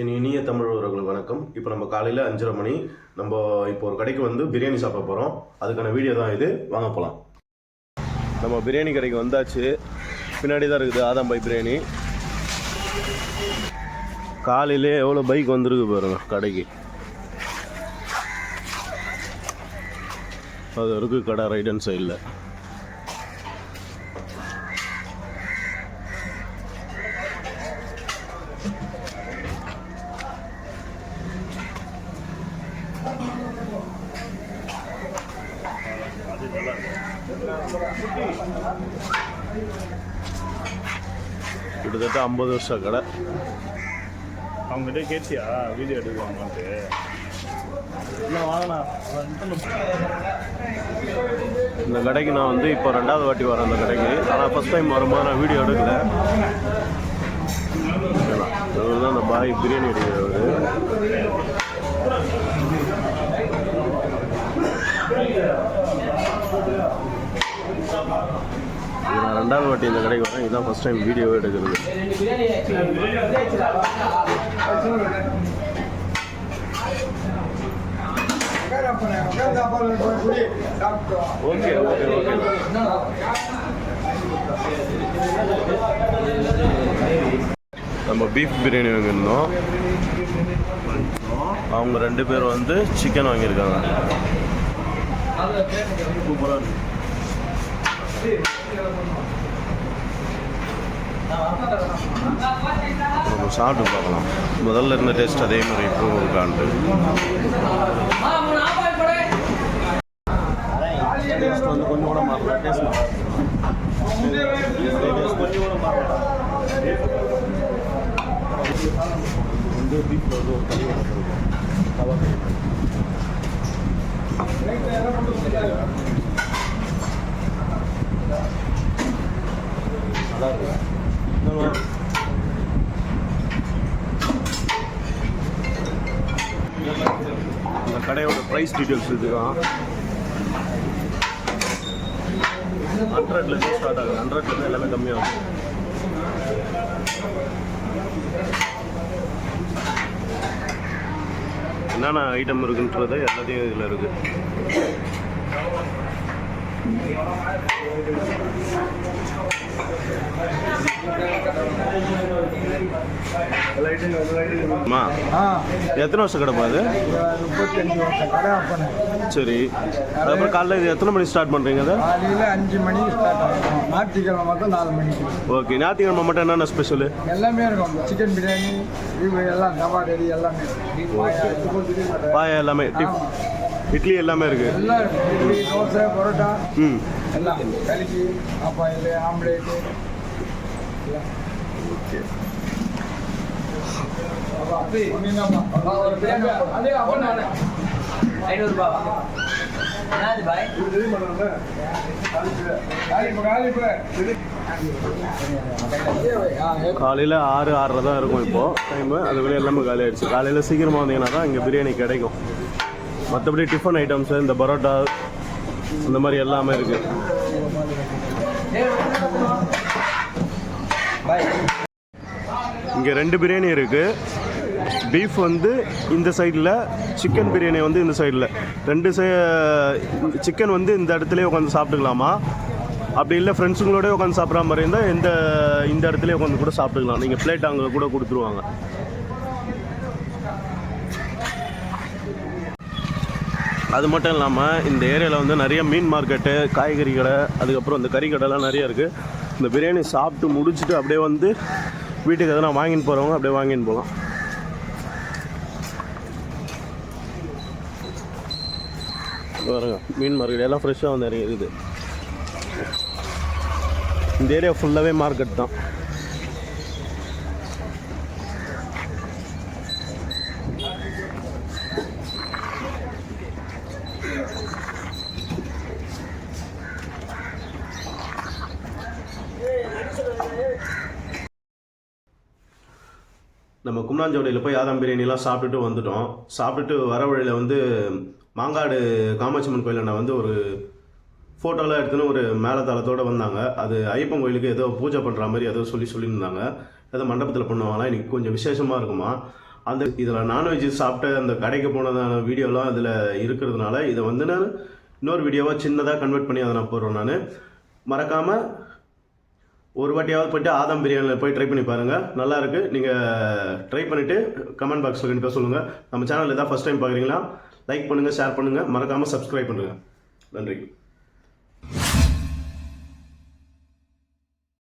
என் இனிய தமிழ் உறவுகளுக்கு வணக்கம். இப்போ நம்ம காலையில் அஞ்சரை மணி நம்ம இப்போ ஒரு கடைக்கு வந்து பிரியாணி சாப்பிட போகிறோம் அதுக்கான வீடியோ தான் இது. வாங்க போகலாம் நம்ம பிரியாணி கடைக்கு வந்தாச்சு. பின்னாடி தான் இருக்குது ஆதாம்பாய் பிரியாணி. காலையிலே எவ்வளோ பைக் வந்துருக்கு பாருங்க கடைக்கு. அது இருக்குது கடை ரைட் ஹேண்ட் சைடில் கிட்டத்தட்ட ஐம்பது வருஷம் கடை. அவங்ககிட்ட கேட்டியா? வீடியோ எடுக்குவாங்கன்ட்டு இந்த கடைக்கு நான் வந்து இப்போ ரெண்டாவது வாட்டி வரேன் அந்த கடைக்கு. ஆனால் ஃபஸ்ட் டைம் வரும்போது நான் வீடியோ எடுக்கல. இவர் தான் அந்த பாய் பிரியாணி அடிக்கிறவர் இது நான் ரெண்டாவது வாட்டி இந்த கடைக்கு வரேன். இதுதான் ஃபஸ்ட் டைம் வீடியோ எடுக்கிறது. ஓகே ஓகே ஓகே நம்ம பீஃப் பிரியாணி வாங்கியிருந்தோம். அவங்க ரெண்டு பேர் வந்து சிக்கன் வாங்கியிருக்காங்க. சூப்பராக இருக்கு நம்ம சாப்பிட்டு பார்க்கலாம் முதல்ல இருந்த டேஸ்ட் அதே மாதிரி இப்போ இருக்கான்ட்டு டேஸ்ட் வந்து கொஞ்சம் கூட மாறல டேஸ்ட் கொஞ்சம் கூட மாறல வந்து பீஃப்ல வந்து ஒரு கறி ஒன்று இருக்கும் தவா கறி நல்லா இருக்கு இன்னும் இந்த கடையோட ப்ரைஸ் டீட்டெயில்ஸ் இதுதான் ஹண்ட்ரட்லேருந்து ஸ்டார்ட் ஆகுது. ஹண்ட்ரட்லேருந்து எல்லாமே கம்மியாகும். என்னென்ன ஐட்டம் இருக்குன்றது எல்லாத்தையும் இதில் இருக்குது எத்தனை வருஷம் கடை அது முப்பத்தஞ்சு வருஷம் கடை அப்பனேன் சரி. அதுக்கப்புறம் காலைல இது எத்தனை மணிக்கு ஸ்டார்ட் பண்ணுறீங்க அதை காலையில் அஞ்சு மணிக்கு ஸ்டார்ட் ஆகும். ஞாயிற்றுக்கிழமை மட்டும் நாலு மணிக்கு. ஓகே ஞாயிற்றுக்கிழமை மட்டும் என்னென்ன ஸ்பெஷலு எல்லாமே இருக்கும். சிக்கன் பிரியாணி எல்லாம் தவா ரெடி எல்லாமே. பாயா, எல்லாமே. இட்லி எல்லாமே இருக்கும் இட்லி தோசை பரோட்டா. ம். எல்லாம். கறிக்கு ஆப்பாயில் ஆம்லேட்டு. ஓகே. காலையில் ஆறு ஆறரை தான் இருக்கும் இப்போது டைமு அதுக்குள்ளே எல்லாமே காலி ஆயிடுச்சு காலையில் சீக்கிரமாக வந்தீங்கன்னா தான் இங்கே பிரியாணி கிடைக்கும். மற்றபடி டிஃபன் ஐட்டம்ஸு இந்த பரோட்டா இந்த மாதிரி எல்லாமே இருக்குது இங்கே ரெண்டு பிரியாணி இருக்குது பீஃப் வந்து இந்த சைடில் சிக்கன் பிரியாணி வந்து இந்த சைடில் ரெண்டு சை சிக்கன் வந்து இந்த இடத்துலயே உட்காந்து சாப்பிட்டுக்கலாமா? அப்படி இல்லை ஃப்ரெண்ட்ஸுங்களோடய உட்காந்து சாப்பிட்ற மாதிரி இருந்தால் இந்த இந்த இடத்துலயே உட்காந்து கூட சாப்பிட்டுக்கலாம். நீங்கள் பிளேட் அங்கே கூட கொடுத்துருவாங்க. அது மட்டும் இல்லாமல் இந்த ஏரியாவில் வந்து நிறைய மீன் மார்க்கெட்டு காய்கறி கடை அதுக்கப்புறம் இந்த கறி கடைலாம் நிறைய இருக்குது இந்த பிரியாணி சாப்பிட்டு முடிச்சுட்டு அப்படியே வந்து வீட்டுக்கு எதனா வாங்கின்னு போகிறவங்க அப்படியே வாங்கின்னு போகலாம் பாருங்க மீன் மார்க்கெட் எல்லாம் ஃப்ரெஷ்ஷாக வந்து நிறைய இருக்குது இந்த ஏரியா ஃபுல்லாகவே மார்க்கெட் தான். நம்ம கும்னாஞ்சோடையில் போய் யாதம் பிரியாணிலாம் சாப்பிட்டுட்டு வந்துட்டோம். சாப்பிட்டுட்டு வர வழியில் வந்து மாங்காடு காமாட்சியம்மன் நான் வந்து ஒரு ஃபோட்டோலாம் எடுத்துன்னு ஒரு மேலத்தாளத்தோடு வந்தாங்க. அது ஐயப்பன் கோயிலுக்கு ஏதோ பூஜை பண்ணுற மாதிரி ஏதோ சொல்லி சொல்லியிருந்தாங்க. ஏதோ மண்டபத்தில் பண்ணுவாங்களாம் இன்றைக்கி கொஞ்சம் விசேஷமாக இருக்குமா? அந்த இதில் நான்வெஜ் சாப்பிட்டு அந்த கடைக்கு போனதான வீடியோலாம் இதில் இருக்கிறதுனால இதை வந்து நான் இன்னொரு வீடியோவாக சின்னதாக கன்வெர்ட் பண்ணி அதை நான் போடுறேன் நான். மறக்காமல் ஒரு வாட்டியாவது போயிட்டு ஆதம் பிரியாணியில் போய் ட்ரை பண்ணி பாருங்கள் நல்லாயிருக்கு நீங்கள் ட்ரை பண்ணிவிட்டு கமெண்ட் பாக்ஸில் கண்டிப்பாக சொல்லுங்கள் நம்ம சேனல் எதாவது ஃபஸ்ட் டைம் பார்க்குறீங்களா? லைக் பண்ணுங்கள் ஷேர் பண்ணுங்கள் மறக்காமல் சப்ஸ்கிரைப் பண்ணுங்கள் நன்றி.